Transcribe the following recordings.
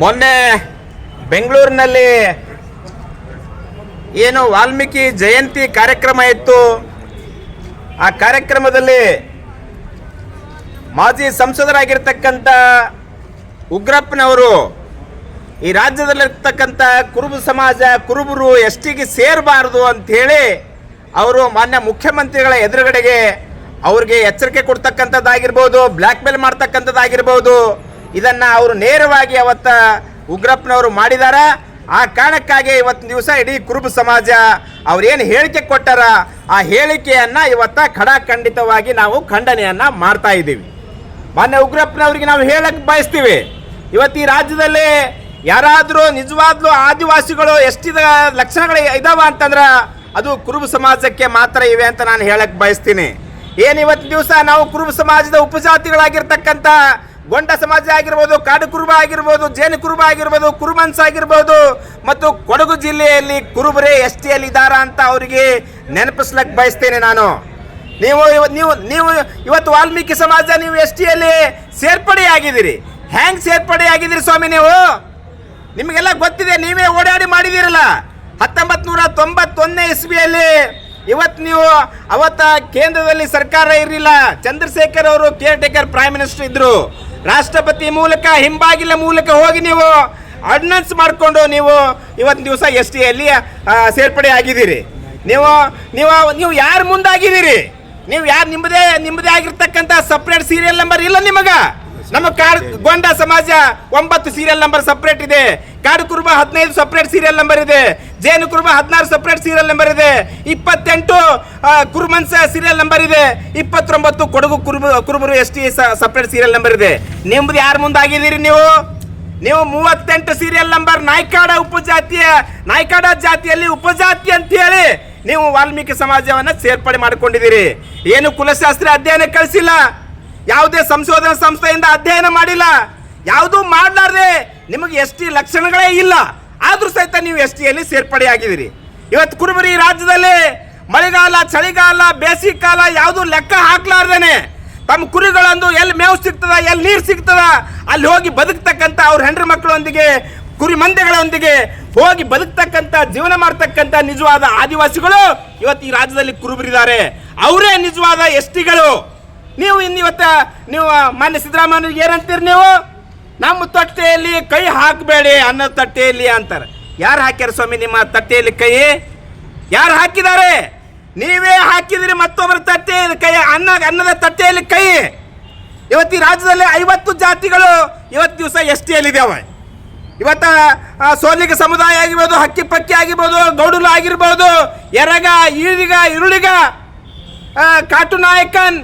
ಮೊನ್ನೆ ಬೆಂಗಳೂರಿನಲ್ಲಿ ಏನು ವಾಲ್ಮೀಕಿ ಜಯಂತಿ ಕಾರ್ಯಕ್ರಮ ಇತ್ತು. ಆ ಕಾರ್ಯಕ್ರಮದಲ್ಲಿ ಮಾಜಿ ಸಂಸದರಾಗಿರ್ತಕ್ಕಂಥ ಉಗ್ರಪ್ಪನವರು ಈ ರಾಜ್ಯದಲ್ಲಿರ್ತಕ್ಕಂಥ ಕುರುಬ ಸಮಾಜ, ಕುರುಬರು ಎಷ್ಟಿಗೆ ಸೇರಬಾರದು ಅಂಥೇಳಿ ಅವರು ಮಾನ್ಯ ಮುಖ್ಯಮಂತ್ರಿಗಳ ಎದುರುಗಡೆಗೆ ಅವ್ರಿಗೆ ಎಚ್ಚರಿಕೆ ಕೊಡ್ತಕ್ಕಂಥದ್ದಾಗಿರ್ಬೋದು ಬ್ಲ್ಯಾಕ್ ಮೇಲ್ ಮಾಡ್ತಕ್ಕಂಥದ್ದಾಗಿರ್ಬೋದು. ಇದನ್ನು ಅವರು ನೇರವಾಗಿ ಅವತ್ತ ಉಗ್ರಪ್ಪನವರು ಮಾಡಿದಾರ. ಆ ಕಾರಣಕ್ಕಾಗಿ ಇವತ್ತಿನ ದಿವಸ ಇಡೀ ಕುರುಬ ಸಮಾಜ ಅವ್ರೇನು ಹೇಳಿಕೆ ಕೊಟ್ಟಾರ, ಆ ಹೇಳಿಕೆಯನ್ನು ಇವತ್ತ ಖಡಾಖಂಡಿತವಾಗಿ ನಾವು ಖಂಡನೆಯನ್ನು ಮಾಡ್ತಾ ಇದ್ದೀವಿ. ಮಾನ್ಯ ಉಗ್ರಪ್ಪನವ್ರಿಗೆ ನಾವು ಹೇಳಕ್ ಬಯಸ್ತೀವಿ. ಇವತ್ತು ಈ ರಾಜ್ಯದಲ್ಲಿ ಯಾರಾದರೂ ನಿಜವಾದ್ಲು ಆದಿವಾಸಿಗಳು ಎಷ್ಟಿದ ಲಕ್ಷಣಗಳು ಇದಾವ ಅಂತಂದ್ರೆ ಅದು ಕುರುಬ ಸಮಾಜಕ್ಕೆ ಮಾತ್ರ ಇವೆ ಅಂತ ನಾನು ಹೇಳಕ್ ಬಯಸ್ತೀನಿ. ಏನು ಇವತ್ತು ದಿವಸ ನಾವು ಕುರುಬ ಸಮಾಜದ ಉಪಜಾತಿಗಳಾಗಿರ್ತಕ್ಕಂಥ ಗೊಂಡ ಸಮಾಜ ಆಗಿರ್ಬೋದು, ಕಾಡು ಕುರುಬ ಆಗಿರ್ಬೋದು, ಜೇನು ಕುರುಬ ಆಗಿರ್ಬೋದು ಕುರುಮನ್ಸ್ ಆಗಿರ್ಬೋದು, ಮತ್ತು ಕೊಡಗು ಜಿಲ್ಲೆಯಲ್ಲಿ ಕುರುಬರೇ ಎಸ್ ಟಿಯಲ್ಲಿ ಇದ್ದಾರಾ ಅಂತ ಅವರಿಗೆ ನೆನಪಿಸ್ಲಕ್ ಬಯಸ್ತೇನೆ ನಾನು. ನೀವು ನೀವು ನೀವು ಇವತ್ತು ವಾಲ್ಮೀಕಿ ಸಮಾಜ, ನೀವು ಎಸ್ ಟಿಯಲ್ಲಿ ಸೇರ್ಪಡೆ ಆಗಿದ್ದೀರಿ ಹ್ಯಾಂಗ್ ಸೇರ್ಪಡೆ ಆಗಿದ್ದೀರಿ ಸ್ವಾಮಿ ನೀವು? ನಿಮಗೆಲ್ಲ ಗೊತ್ತಿದೆ, ನೀವೇ ಓಡಾಡಿ ಮಾಡಿದಿರಲ್ಲ ಹತ್ತೊಂಬತ್ತು ನೂರ ತೊಂಬತ್ತೊಂದನೇ ಇಸ್ವಿಯಲ್ಲಿ ಇವತ್ತು ನೀವು ಅವತ್ತ ಕೇಂದ್ರದಲ್ಲಿ ಸರ್ಕಾರ ಇರಲಿಲ್ಲ. ಚಂದ್ರಶೇಖರ್ ಅವರು ಕೇರ್ ಟೇಕರ್ ಪ್ರೈಮ್ ಮಿನಿಸ್ಟರ್ ಇದ್ರು. ರಾಷ್ಟ್ರಪತಿ ಮೂಲಕ, ಹಿಂಬಾಗಿಲ ಮೂಲಕ ಹೋಗಿ ನೀವು ಆರ್ಡಿನೆನ್ಸ್ ಮಾಡಿಕೊಂಡು ನೀವು ಇವತ್ತು ದಿವಸ ಎಸ್ ಟಿಯಲ್ಲಿ ಸೇರ್ಪಡೆ ಆಗಿದ್ದೀರಿ. ನೀವು ನೀವು ನೀವು ಯಾರು ಮುಂದಾಗಿದ್ದೀರಿ? ನೀವು ಯಾರು ನಿಮ್ಮದೇ ನಿಮ್ಮದೇ ಆಗಿರ್ತಕ್ಕಂಥ ಸಪ್ರೇಟ್ ಸೀರಿಯಲ್ ನಂಬರ್ ಇಲ್ಲ ನಿಮಗ? ನಮ್ಮ ಕಾಡು ಗೊಂಡ ಸಮಾಜ ಒಂಬತ್ತು ಸೀರಿಯಲ್ ನಂಬರ್ ಸಪ್ರೇಟ್ ಇದೆ. ಕಾಡು ಕುರುಬ ಹದಿನೈದು ಸಪ್ರೇಟ್ ಸೀರಿಯಲ್ ನಂಬರ್ ಇದೆ. ಜೇನು ಕುರುಬ ಹದಿನಾರು ಸಪ್ರೇಟ್ ಸೀರಿಯಲ್ ನಂಬರ್ ಇದೆ. ಇಪ್ಪತ್ತೆಂಟು ಕುರುಮನ್ಸ ಸೀರಿಯಲ್ ನಂಬರ್ ಇದೆ. ಇಪ್ಪತ್ತೊಂಬತ್ತು ಕೊಡಗು ಕುರುಬ ಕುರುಬರು S T separate serial number ಇದೆ. ನಿಮ್ದು ಯಾರು ಮುಂದಾಗಿದ್ದೀರಿ ನೀವು? ನೀವು ಮೂವತ್ತೆಂಟು ಸೀರಿಯಲ್ ನಂಬರ್ ನಾಯ್ಕಾಡ ಉಪಜಾತಿಯ ನಾಯ್ಕಾಡ ಜಾತಿಯಲ್ಲಿ ಉಪಜಾತಿ ಅಂತ ಹೇಳಿ ನೀವು ವಾಲ್ಮೀಕಿ ಸಮಾಜವನ್ನ ಸೇರ್ಪಡೆ ಮಾಡಿಕೊಂಡಿದ್ದೀರಿ. ಏನು ಕುಲಶಾಸ್ತ್ರ ಅಧ್ಯಯನ ಕಳಿಸಿಲ್ಲ? ಯಾವುದೇ ಸಂಶೋಧನಾ ಸಂಸ್ಥೆಯಿಂದ ಅಧ್ಯಯನ ಮಾಡಿಲ್ಲ. ಯಾವುದೂ ಮಾಡಲಾರ್ದೆ ನಿಮಗೆ ಎಸ್ ಟಿ ಲಕ್ಷಣಗಳೇ ಇಲ್ಲ. ಆದರೂ ಸಹಿತ ನೀವು ಎಸ್ ಟಿಯಲ್ಲಿ ಸೇರ್ಪಡೆ ಆಗಿದ್ದೀರಿ ಇವತ್ತು ಕುರುಬರಿ ರಾಜ್ಯದಲ್ಲಿ ಮಳೆಗಾಲ, ಚಳಿಗಾಲ ಬೇಸಿಗೆ ಕಾಲ ಯಾವುದು ಲೆಕ್ಕ ಹಾಕ್ಲಾರ್ದೇನೆ. ತಮ್ಮ ಕುರಿಗಳಂದು ಎಲ್ಲಿ ಮೇವು ಸಿಗ್ತದ, ಎಲ್ಲಿ ನೀರು ಸಿಗ್ತದ, ಅಲ್ಲಿ ಹೋಗಿ ಬದುಕ್ತಕ್ಕಂಥ ಅವ್ರ ಹೆಂಡ್ರ ಮಕ್ಕಳೊಂದಿಗೆ, ಕುರಿ ಮಂದೆಗಳೊಂದಿಗೆ ಹೋಗಿ ಬದುಕ್ತಕ್ಕಂಥ ಜೀವನ ಮಾಡ್ತಕ್ಕಂಥ ನಿಜವಾದ ಆದಿವಾಸಿಗಳು ಇವತ್ತು ಈ ರಾಜ್ಯದಲ್ಲಿ ಕುರುಬರಿದ್ದಾರೆ. ಅವರೇ ನಿಜವಾದ ಎಸ್ ಟಿಗಳು. ನೀವು ಇನ್ನು ಇವತ್ತ ನೀವು ಮಾನ್ಯ ಸಿದ್ದರಾಮಯ್ಯ ಏನಂತೀರಿ ನೀವು? ನಮ್ಮ ತಟ್ಟೆಯಲ್ಲಿ ಕೈ ಹಾಕಬೇಡಿ ಅನ್ನೋ ತಟ್ಟೆಯಲ್ಲಿ ಅಂತಾರೆ. ಯಾರು ಹಾಕ್ಯಾರ ಸ್ವಾಮಿ ನಿಮ್ಮ ತಟ್ಟೆಯಲ್ಲಿ ಕೈ? ಯಾರು ಹಾಕಿದ್ದಾರೆ? ನೀವೇ ಹಾಕಿದಿರಿ ಮತ್ತೊಬ್ಬರ ತಟ್ಟೆ ಕೈ, ಅನ್ನ, ಅನ್ನದ ತಟ್ಟೆಯಲ್ಲಿ ಕೈ. ಇವತ್ತು ರಾಜ್ಯದಲ್ಲಿ ಐವತ್ತು ಜಾತಿಗಳು ಇವತ್ತು ದಿವಸ ಎಸ್ ಟಿಯಲ್ಲಿದ್ದಾವೆ ಇವತ್ತ ಸೋಲಿಗ ಸಮುದಾಯ ಆಗಿರ್ಬೋದು, ಹಕ್ಕಿ ಪಕ್ಕಿ ಆಗಿರ್ಬೋದು ಗೌಡಲು ಆಗಿರ್ಬೋದು, ಎರಗ ಈಳಿಗ ಇರುಳಿಗ ಕಾಟು ನಾಯಕನ್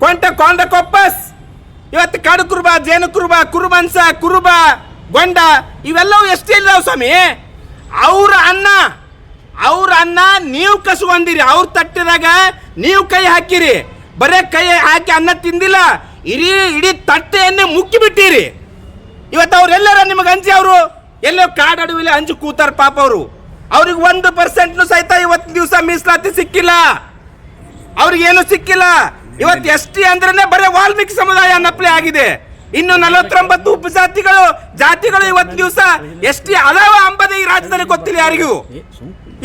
ಕೊಂಟ ಕೊಂಡ ಕೊಪ್ಪಸ್. ಇವತ್ತು ಕಾಡು ಕುರುಬ, ಜೇನು ಕುರುಬ ಕುರುಬನ್ಸ ಕುರುಬ, ಗೊಂಡ, ಇವೆಲ್ಲವೂ ಎಷ್ಟು ಇಲ್ಲವ ಸ್ವಾಮಿ. ಅವ್ರ ಅನ್ನ ಅವ್ರ ಅನ್ನ ನೀವು ಕಸುವಂದಿರಿ ಅವ್ರ ತಟ್ಟಿದಾಗ ನೀವು ಕೈ ಹಾಕಿರಿ. ಬರೇ ಕೈ ಹಾಕಿ ಅನ್ನ ತಿಂದಿಲ್ಲ. ಇಡೀ ಇಡೀ ತಟ್ಟೆಯನ್ನೇ ಮುಕ್ಕಿ ಬಿಟ್ಟಿರಿ ಇವತ್ತು ಅವರೆಲ್ಲರ ನಿಮಗೆ ಅಂಜಿ ಅವರು? ಎಲ್ಲೋ ಕಾಡಡುವಿಲಿ ಅಂಜು ಕೂತಾರ ಪಾಪ ಅವರು. ಅವ್ರಿಗೆ ಒಂದು ಪರ್ಸೆಂಟ್ನು ಸಹಿತ ಇವತ್ತು ದಿವಸ ಮೀಸಲಾತಿ ಸಿಕ್ಕಿಲ್ಲ. ಅವ್ರಿಗೇನು ಸಿಕ್ಕಿಲ್ಲ? ಇವತ್ತು ಎಸ್ ಟಿ ಅಂದ್ರೆ ಬರೀ ವಾಲ್ಮೀಕಿ ಸಮುದಾಯ ಅನ್ನಪ್ಲೆ ಆಗಿದೆ. ಇನ್ನು ನಲವತ್ತೊಂಬತ್ತು ಉಪಜಾತಿಗಳು ಜಾತಿಗಳು ಇವತ್ತು ದಿವಸ ಎಸ್ ಟಿ ಅದಾವ ಅಂಬದ ಈ ರಾಜ್ಯದಲ್ಲಿ ಗೊತ್ತಿಲ್ಲ ಯಾರಿಗೂ.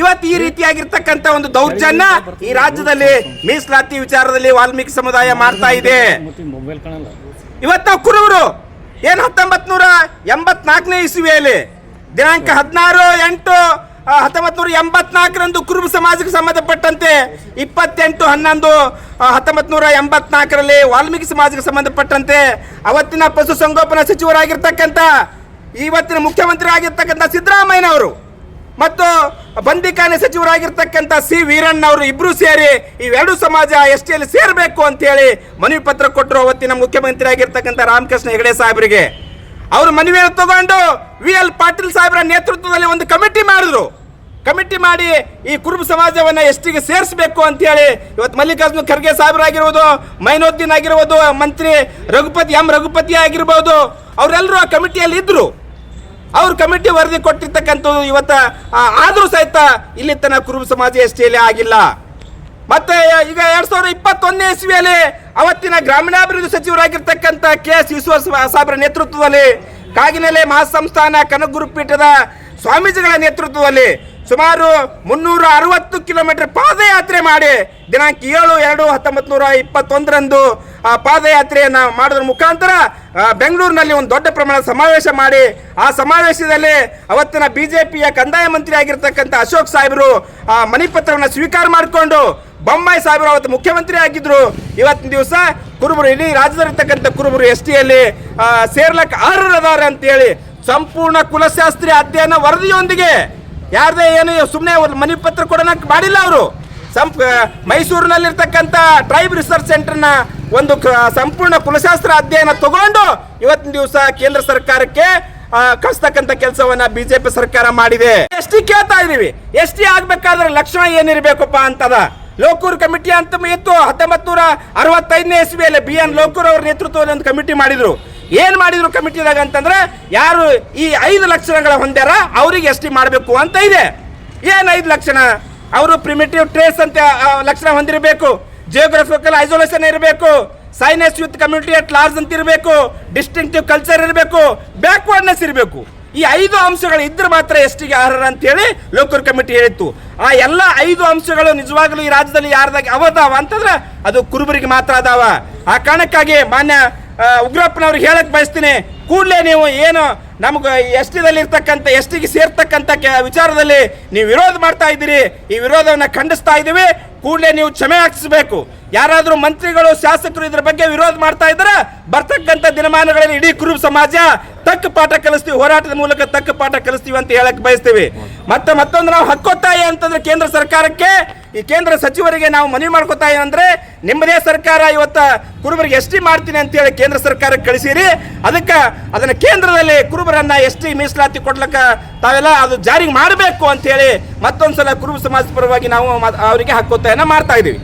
ಇವತ್ತು ಈ ರೀತಿಯಾಗಿರ್ತಕ್ಕಂಥ ಒಂದು ದೌರ್ಜನ್ಯ ಈ ರಾಜ್ಯದಲ್ಲಿ ಮೀಸಲಾತಿ ವಿಚಾರದಲ್ಲಿ ವಾಲ್ಮೀಕಿ ಸಮುದಾಯ ಮಾಡ್ತಾ ಇದೆ. ಇವತ್ತು ನಾವು ಕುರುಬರು ಏನು ಹತ್ತೊಂಬತ್ ನೂರ ಎಂಬತ್ನಾಲ್ಕನೇ ಇಸುವೆಯಲ್ಲಿ ದಿನಾಂಕ ಹದಿನಾರು ಎಂಟು ಹತ್ತೊಂಬತ್ ನೂರ ಎಂಬತ್ನಾಲ್ಕರಂದು ಕುರುಬ ಸಮಾಜಕ್ಕೆ ಸಂಬಂಧಪಟ್ಟಂತೆ ಇಪ್ಪತ್ತೆಂಟು ಹನ್ನೊಂದು ಹತ್ತೊಂಬತ್ತು ನೂರ ಎಂಬತ್ನಾಲ್ಕರಲ್ಲಿ ವಾಲ್ಮೀಕಿ ಸಮಾಜಕ್ಕೆ ಸಂಬಂಧಪಟ್ಟಂತೆ ಅವತ್ತಿನ ಪಶುಸಂಗೋಪನಾ ಸಚಿವರಾಗಿರ್ತಕ್ಕಂಥ ಇವತ್ತಿನ ಮುಖ್ಯಮಂತ್ರಿ ಆಗಿರ್ತಕ್ಕಂಥ ಸಿದ್ದರಾಮಯ್ಯನವರು ಮತ್ತು ಬಂದಿಖಾನೆ ಸಚಿವರಾಗಿರ್ತಕ್ಕಂಥ ಸಿ ವೀರಣ್ಣ ಅವರು ಇಬ್ರು ಸೇರಿ ಇವೆರಡು ಸಮಾಜ ಎಸ್ ಟಿಯಲ್ಲಿ ಸೇರಬೇಕು ಅಂತೇಳಿ ಮನವಿ ಪತ್ರ ಕೊಟ್ಟರು ಅವತ್ತಿನ ಮುಖ್ಯಮಂತ್ರಿ ಆಗಿರ್ತಕ್ಕಂಥ ರಾಮಕೃಷ್ಣ ಹೆಗಡೆ ಸಾಹೇಬರಿಗೆ. ಅವರು ಮನವಿಯನ್ನು ತಗೊಂಡು ವಿ ಎಲ್ ಪಾಟೀಲ್ ಸಾಹೇಬರ ನೇತೃತ್ವದಲ್ಲಿ ಒಂದು ಕಮಿಟಿ ಮಾಡಿದ್ರು. ಕಮಿಟಿ ಮಾಡಿ ಈ ಕುರುಬ ಸಮಾಜವನ್ನು ಎಷ್ಟಿಗೆ ಸೇರಿಸಬೇಕು ಅಂತೇಳಿ ಇವತ್ತು ಮಲ್ಲಿಕಾರ್ಜುನ ಖರ್ಗೆ ಸಾಹೇಬರಾಗಿರ್ಬೋದು, ಮೈನೋದ್ದೀನ್ ಆಗಿರ್ಬೋದು, ಮಂತ್ರಿ ರಘುಪತಿ, ಎಂ ರಘುಪತಿ ಆಗಿರ್ಬೋದು, ಅವರೆಲ್ಲರೂ ಆ ಕಮಿಟಿಯಲ್ಲಿ ಇದ್ದರು ಅವ್ರ ಕಮಿಟಿ ವರದಿ ಕೊಟ್ಟಿರ್ತಕ್ಕಂಥದ್ದು ಇವತ್ತ ಆದರೂ ಸಹಿತ ಇಲ್ಲಿ ತನಕ ಕುರುಬ ಸಮಾಜ ಎಷ್ಟೇ ಆಗಿಲ್ಲ. ಮತ್ತೆ ಈಗ ಎರಡು ಸಾವಿರದ ಇಪ್ಪತ್ತೊಂದನೇ ಇಸ್ವಿಯಲ್ಲಿ ಅವತ್ತಿನ ಗ್ರಾಮೀಣಾಭಿವೃದ್ಧಿ ಸಚಿವರಾಗಿರ್ತಕ್ಕಂಥ ಕೆ ಎಸ್ ಈಶ್ವರ ಸಾಹೇಬರ ನೇತೃತ್ವದಲ್ಲಿ ಕಾಗಿನೆಲೆ ಮಹಾಸಂಸ್ಥಾನ ಕನಕಗುರು ಪೀಠದ ಸ್ವಾಮೀಜಿಗಳ ನೇತೃತ್ವದಲ್ಲಿ ಸುಮಾರು ಮುನ್ನೂರ ಅರವತ್ತು ಕಿಲೋಮೀಟರ್ ಪಾದಯಾತ್ರೆ ಮಾಡಿ ದಿನಾಂಕ ಏಳು ಎರಡು ಹತ್ತೊಂಬತ್ತು ನೂರ ಇಪ್ಪತ್ತೊಂದರಂದು ಆ ಪಾದಯಾತ್ರೆಯನ್ನು ಮಾಡೋದ್ರ ಮುಖಾಂತರ ಬೆಂಗಳೂರಿನಲ್ಲಿ ಒಂದು ದೊಡ್ಡ ಪ್ರಮಾಣದ ಸಮಾವೇಶ ಮಾಡಿ, ಆ ಸಮಾವೇಶದಲ್ಲಿ ಅವತ್ತಿನ ಬಿ ಜೆ ಪಿಯ ಕಂದಾಯ ಮಂತ್ರಿ ಆಗಿರ್ತಕ್ಕಂಥ ಅಶೋಕ್ ಸಾಹೇಬರು, ಆ ಮನಿಪತ್ರವನ್ನು ಸ್ವೀಕಾರ ಮಾಡಿಕೊಂಡು ಬೊಮ್ಮಾಯಿ ಸಾಹೇಬರು ಅವತ್ತು ಮುಖ್ಯಮಂತ್ರಿ ಆಗಿದ್ದರು ಇವತ್ತಿನ ದಿವಸ ಕುರುಬರು, ಇಡೀ ರಾಜ್ಯದಲ್ಲಿರ್ತಕ್ಕಂಥ ಕುರುಬರು ಎಸ್ ಟಿಯಲ್ಲಿ ಸೇರ್ಲಕ್ಕೆ ಅರ್ಹರದಾರೆ ಅಂತೇಳಿ ಸಂಪೂರ್ಣ ಕುಲಶಾಸ್ತ್ರಿ ಅಧ್ಯಯನ ವರದಿಯೊಂದಿಗೆ ಯಾರದೇ ಏನು ಸುಮ್ಮನೆ ಒಂದು ಮನೆ ಪತ್ರ ಕೊಡೋಣಕ್ಕೆ ಮಾಡಿಲ್ಲ ಅವರು. ಸಂಪ್ ಮೈಸೂರಿನಲ್ಲಿರ್ತಕ್ಕಂಥ ಟ್ರೈಬ್ ರಿಸರ್ಚ್ ಸೆಂಟರ್ನ ಒಂದು ಸಂಪೂರ್ಣ ಕುಲಶಾಸ್ತ್ರ ಅಧ್ಯಯನ ತಗೊಂಡು ಇವತ್ತಿನ ದಿವಸ ಕೇಂದ್ರ ಸರ್ಕಾರಕ್ಕೆ ಕಳಿಸ್ತಕ್ಕಂಥ ಕೆಲಸವನ್ನ ಬಿಜೆಪಿ ಸರ್ಕಾರ ಮಾಡಿದೆ. ಎಸ್ ಟಿ ಕೇಳ್ತಾ ಇದೀವಿ. ಎಸ್ ಟಿ ಆಗ್ಬೇಕಾದ್ರೆ ಲಕ್ಷಣ ಏನಿರ್ಬೇಕಪ್ಪ ಅಂತದ. ಲೋಕೂರ್ ಕಮಿಟಿ ಅಂತ ಇತ್ತು ಹತ್ತೊಂಬತ್ತು ನೂರ ಅರವತ್ತೈದನೇ ಇಸ್ವಿಯಲ್ಲಿ ಬಿ ಎನ್ ಲೋಕೂರ್ ಅವ್ರ ನೇತೃತ್ವದಲ್ಲಿ ಒಂದು ಕಮಿಟಿ ಮಾಡಿದ್ರು. ಏನ್ ಮಾಡಿದ್ರು ಕಮಿಟಿದಾಗ ಅಂತಂದ್ರೆ, ಯಾರು ಈ ಐದು ಲಕ್ಷಣಗಳ ಹೊಂದ್ಯಾರ, ಅವ್ರಿಗೆ ಎಸ್ ಟಿ ಮಾಡಬೇಕು ಅಂತ ಇದೆ. ಏನು ಐದು ಲಕ್ಷಣ? ಅವರು ಪ್ರಿಮಿಟಿವ್ ಟ್ರೇಸ್ ಅಂತ ಲಕ್ಷಣ ಹೊಂದಿರಬೇಕು. ಜಿಯೋಗ್ರಫಿಕಲ್ ಐಸೋಲೇಷನ್ ಇರಬೇಕು. Shyness youth community at large ಅಂತ ಇರಬೇಕು. ಡಿಸ್ಟಿಂಕ್ಟಿವ್ ಕಲ್ಚರ್ ಇರಬೇಕು. ಬ್ಯಾಕ್ವರ್ಡ್ನೆಸ್ ಇರಬೇಕು. ಈ ಐದು ಅಂಶಗಳು ಇದ್ರೆ ಮಾತ್ರ ಎಷ್ಟಿಗೆ ಅರ್ಹರ ಅಂತೇಳಿ ಲೋಕರ್ ಕಮಿಟಿ ಹೇಳಿತ್ತು. ಆ ಎಲ್ಲ ಐದು ಅಂಶಗಳು ನಿಜವಾಗ್ಲೂ ಈ ರಾಜ್ಯದಲ್ಲಿ ಯಾರ್ದಾಗ ಅವದಾವ ಅಂತಂದ್ರೆ ಅದು ಕುರುಬರಿಗೆ ಮಾತ್ರ ಅದಾವ. ಆ ಕಾರಣಕ್ಕಾಗಿ ಮಾನ್ಯ ಉಗ್ರಪ್ಪನವ್ರಿಗೆ ಹೇಳಕ್ ಬಯಸ್ತೀನಿ. ಕೂಡಲೇ ನೀವು ಏನು ನಮ್ಗೆ ಎಸ್ ಟಿದಲ್ಲಿ ಇರ್ತಕ್ಕಂಥ ಎಸ್ ಟಿಗೆ ಸೇರ್ತಕ್ಕಂಥ ಕೆ- ವಿಚಾರದಲ್ಲಿ ನೀವು ವಿರೋಧ ಮಾಡ್ತಾ ಇದ್ದೀರಿ. ಈ ವಿರೋಧವನ್ನ ಖಂಡಿಸ್ತಾ ಇದ್ದೀವಿ. ಕೂಡಲೇ ನೀವು ಕ್ಷಮೆ ಹಾಕಿಸ್ಬೇಕು. ಯಾರಾದರೂ ಮಂತ್ರಿಗಳು, ಶಾಸಕರು ಇದ್ರ ಬಗ್ಗೆ ವಿರೋಧ ಮಾಡ್ತಾ ಇದ್ರೆ ಬರ್ತಕ್ಕಂಥ ದಿನಮಾನಗಳಲ್ಲಿ ಇಡೀ ಕುರುಬ ಸಮಾಜ ತಕ್ಕ ಪಾಠ ಕಲಿಸ್ತೀವಿ. ಹೋರಾಟದ ಮೂಲಕ ತಕ್ಕ ಪಾಠ ಕಲಿಸ್ತೀವಿ ಅಂತ ಹೇಳಕ್ ಬಯಸ್ತೀವಿ. ಮತ್ತೆ ಮತ್ತೊಂದು ನಾವು ಹಕ್ಕೊತ್ತಾಯ ಅಂತಂದ್ರೆ ಕೇಂದ್ರ ಸರ್ಕಾರಕ್ಕೆ, ಈ ಕೇಂದ್ರ ಸಚಿವರಿಗೆ ನಾವು ಮನವಿ ಮಾಡ್ಕೊತಾ ಅಂದ್ರೆ ನಿಮ್ಮದೇ ಸರ್ಕಾರ ಇವತ್ತ ಕುರುಬರಿಗೆ ಎಸ್ ಟಿ ಮಾಡ್ತೀನಿ ಅಂತ ಹೇಳಿ ಕೇಂದ್ರ ಸರ್ಕಾರಕ್ಕೆ ಕಳಿಸಿರಿ. ಅದಕ್ಕೆ ಅದನ್ನ ಕೇಂದ್ರದಲ್ಲಿ ಕುರುಬರನ್ನ ಎಸ್ ಟಿ ಮೀಸಲಾತಿ ಕೊಡ್ಲಿಕ್ಕೆ ತಾವೆಲ್ಲ ಅದು ಜಾರಿಗೆ ಮಾಡಬೇಕು ಅಂತ ಹೇಳಿ ಮತ್ತೊಂದ್ಸಲ ಕುರುಬ ಸಮಾಜ ಪರವಾಗಿ ನಾವು ಅವರಿಗೆ ಹಕ್ಕೊತ್ತಾಯನ ಮಾಡ್ತಾ ಇದೀವಿ